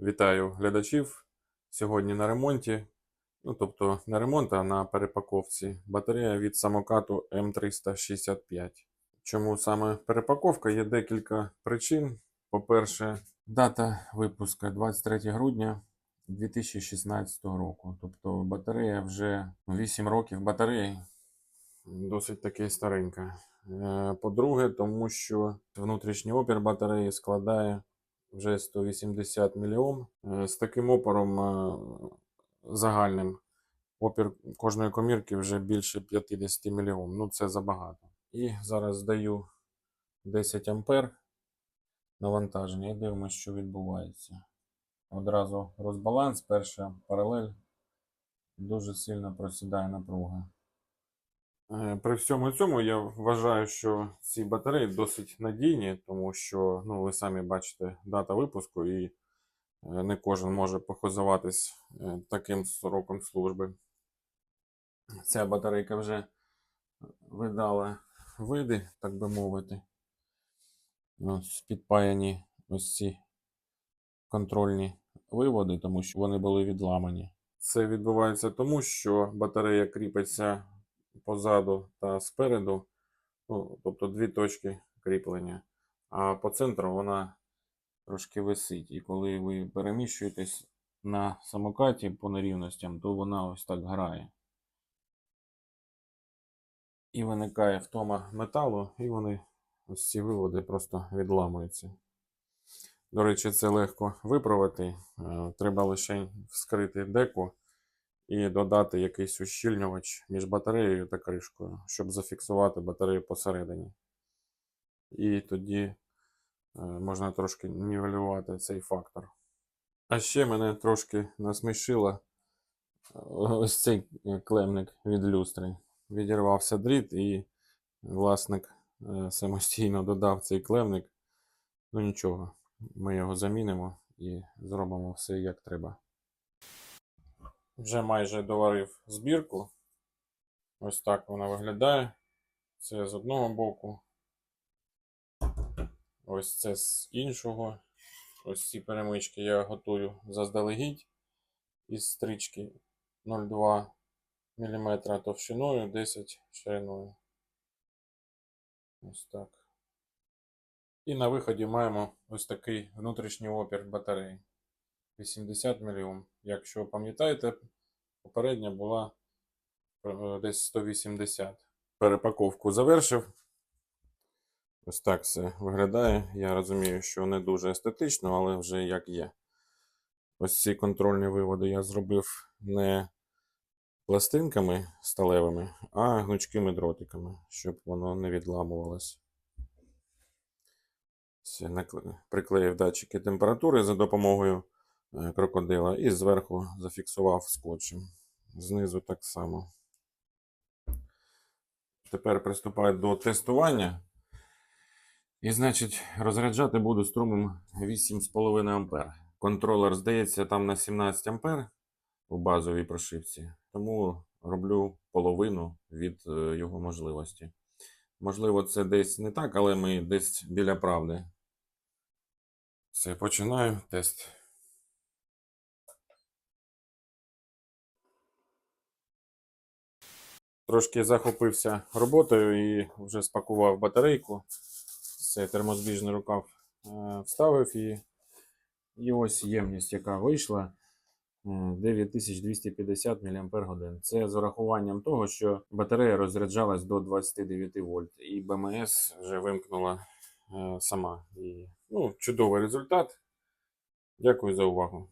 Вітаю глядачів. Сьогодні на ремонті. Ну, тобто не ремонт, а на перепаковці. Батарея від самокату М365. Чому саме перепаковка? Є декілька причин. По-перше, дата випуску 23 грудня 2016 року. Тобто батарея вже 8 років батареї. Досить таки старенька. Е, По-друге, тому що внутрішній опір батареї складає вже 180 мільйом. Е, З таким опором е, загальним опір кожної комірки вже більше 50 мільйом. Ну це забагато. І зараз здаю 10 ампер навантаження і дивимося, що відбувається. Одразу розбаланс, перша паралель. Дуже сильно просідає напруга. Е, При всьому цьому я вважаю, що ці батареї досить надійні, тому що ну, ви самі бачите дата випуску, і е, не кожен може похозуватись е, таким сроком служби. Ця батарейка вже видала види, так би мовити. Ось підпаяні ось ці контрольні виводи, тому що вони були відламані. Це відбувається тому, що батарея кріпиться позаду та спереду, ну, тобто дві точки кріплення, а по центру вона трошки висить. І коли ви переміщуєтесь на самокаті по нерівностям, то вона ось так грає. І виникає втома металу, і вони ось ці виводи просто відламуються. До речі, це легко виправити. Е, Треба лише вскрити деку і додати якийсь ущільнювач між батареєю та кришкою, щоб зафіксувати батарею посередині. І тоді е, можна трошки нівелювати цей фактор. А ще мене трошки насмішило е, ось цей е, клемник від люстри. Відірвався дріт, і власник самостійно додав цей клемник. Ну нічого, ми його замінимо і зробимо все як треба. Вже майже доварив збірку. Ось так вона виглядає. Це з одного боку. Ось це з іншого. Ось ці перемички я готую заздалегідь із стрічки 0,2 мм товщиною, 10 шириною. Ось так. І на виході маємо ось такий внутрішній опір батареї. 80 мільйон. Якщо пам'ятаєте, попередня була е, десь 180. Перепаковку завершив. Ось так все виглядає. Я розумію, що не дуже естетично, але вже як є. Ось ці контрольні виводи я зробив не пластинками сталевими, а гнучкими дротиками, щоб воно не відламувалось. Приклеїв датчики температури за допомогою крокодила і зверху зафіксував скотчем. Знизу так само. Тепер приступаю до тестування. І, значить, розряджати буду струмом 8,5 А. Контролер, здається, там на 17 А у базовій прошивці. Тому роблю половину від е, його можливості. Можливо, це десь не так, але ми десь біля правди. Все, починаю тест. Трошки захопився роботою і вже спакував батарейку. Це термозбіжний рукав е, вставив її. І ось ємність, яка вийшла. е, 9250 мАч. Це з урахуванням того, що батарея розряджалась до 29 вольт, і БМС вже вимкнула е, сама. І, ну, чудовий результат. Дякую за увагу.